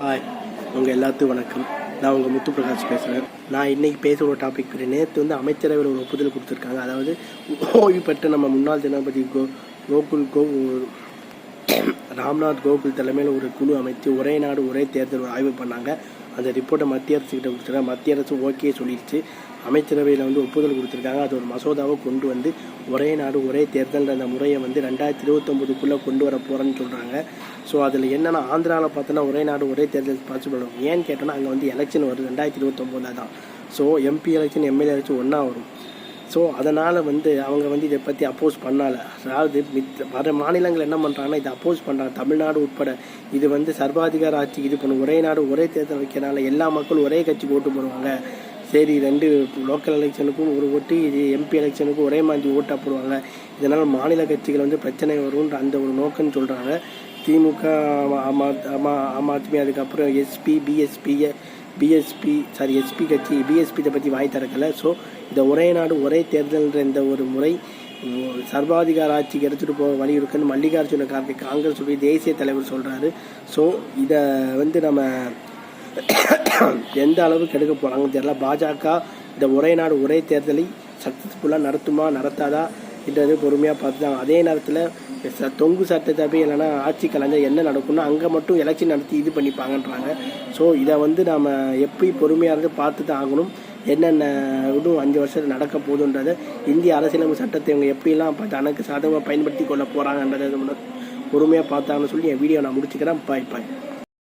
Hi உங்கள் எல்லாத்துக்கும் வணக்கம். நான் உங்கள் முத்து பிரகாஷ் பேசுகிறேன் நான் இன்றைக்கி பேசுகிற ஒரு டாபிக் நேற்று வந்து அமைச்சரவையில் ஒரு ஒப்புதல் கொடுத்துருக்காங்க. அதாவது ஓய்வு பெற்ற நம்ம முன்னாள் ஜனாதிபதி கோ கோகுல் கோ ராம்நாத் கோகுல் தலைமையில் ஒரு குழு அமைத்து ஒரே நாடு ஒரே தேர்தல் ஆய்வு பண்ணாங்க. அந்த ரிப்போர்ட்டை மத்திய அரசுக்கிட்ட கொடுத்துருக்காங்க மத்திய அரசு ஓகே சொல்லிடுச்சு. அமைச்சரவையில் வந்து ஒப்புதல் கொடுத்துருக்காங்க. அது ஒரு மசோதாவை கொண்டு வந்து ஒரே நாடு ஒரே தேர்தல் அந்த முறையை வந்து ரெண்டாயிரத்தி இருபத்தொம்போதுக்குள்ளே கொண்டு வர போகிறேன்னு சொல்கிறாங்க ஸோ அதில் என்னென்னா ஆந்திராவில் பார்த்தோன்னா ஒரே நாடு ஒரே தேர்தல் பாசிபிள் வரும் ஏன்னு கேட்டோன்னா அங்கே வந்து எலெக்ஷன் வருது. ரெண்டாயிரத்தி இருபத்தொம்போதில் தான். So MP election MLA election ஒன்றா வரும். ஸோ அதனால் வந்து அவங்க வந்து இதை பற்றி அப்போஸ் பண்ணலை. அதாவது மித் வர மாநிலங்கள் என்ன பண்ணுறாங்கன்னா இதை அப்போஸ் பண்ணுறாங்க தமிழ்நாடு உட்பட இது வந்து சர்வாதிகார ஆட்சி இது பண்ணும் ஒரே நாடு ஒரே தேர்தல் வைக்கிறனால எல்லா மக்களும் ஒரே கட்சி ஓட்டு போடுவாங்க. சரி ரெண்டு லோக்கல் எலெக்ஷனுக்கும் ஒரு ஓட்டு இது எம்பி எலெக்ஷனுக்கும் ஒரே மாதிரி ஓட்டாக போடுவாங்க. இதனால் மாநில கட்சிகள் வந்து பிரச்சனை வரும்ன்ற அந்த ஒரு நோக்கம்னு சொல்கிறாங்க திமுக ஆம் ஆம் ஆத்மி அதுக்கப்புறம் எஸ்பி பிஎஸ்பியை பிஎஸ்பி சாரி எஸ்பி கட்சி பிஎஸ்பி இதை பற்றி வாய் திறக்கலை. ஸோ இந்த ஒரே நாடு ஒரே தேர்தல்ன்ற இந்த ஒரு முறை சர்வாதிகார ஆட்சிக்கு எடுத்துகிட்டு போக வழி இருக்குன்னு மல்லிகார்ஜுன கார்கே காங்கிரஸ் உடைய தேசிய தலைவர் சொல்கிறாரு ஸோ இதை வந்து நம்ம எந்த அளவுக்கு எடுக்க போகிறாங்கன்னு தெரியல. பாஜக இந்த ஒரே நாடு ஒரே தேர்தலை சக்ஸஸ்ஃபுல்லாக நடத்துமா நடத்தாதா என்றது பொறுமையாக பார்த்துதான். அதே நேரத்தில் தொங்கு சட்டத்தப்பை இல்லைன்னா ஆட்சி கலைஞர் என்ன நடக்கும்னா அங்கே மட்டும் எலெக்ஷன் நடத்தி இது பண்ணிப்பாங்கன்றாங்க. ஸோ இதை வந்து நாம் எப்படி பொறுமையாக இருந்து பார்த்து தான் ஆகணும். என்னென்ன இன்னும் அஞ்சு வருஷத்தில் நடக்க போகுதுன்றதை இந்திய அரசியலமைப்பு சட்டத்தை இவங்க எப்படிலாம் தனக்கு சாதகமாக பயன்படுத்தி கொள்ள போகிறாங்கன்றதை பொறுமையாக பார்த்தாங்கன்னு சொல்லி என் வீடியோ நான் முடிச்சுக்கிறேன். பாய் பாய்